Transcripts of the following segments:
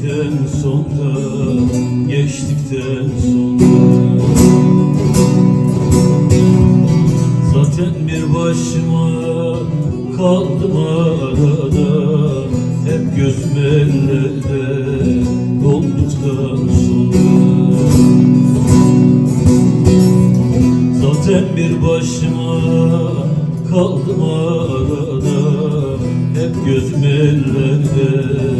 geçtikten sonra geçtikten sonra. Zaten bir başıma kaldım arada. Hep gözüm ellerde sonra. Zaten bir başıma kaldım arada. Hep gözmelerde.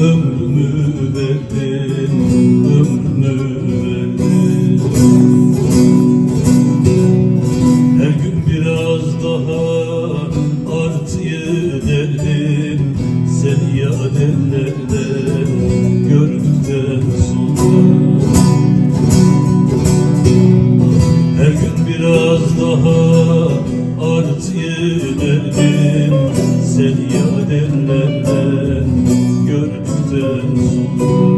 ömrümü verdim Ömrümü verdim Her gün biraz daha artıyor derdim Seni yad ellerden gördükten sonra. Her gün biraz daha artıyor derdim Seni yad ellerden sonra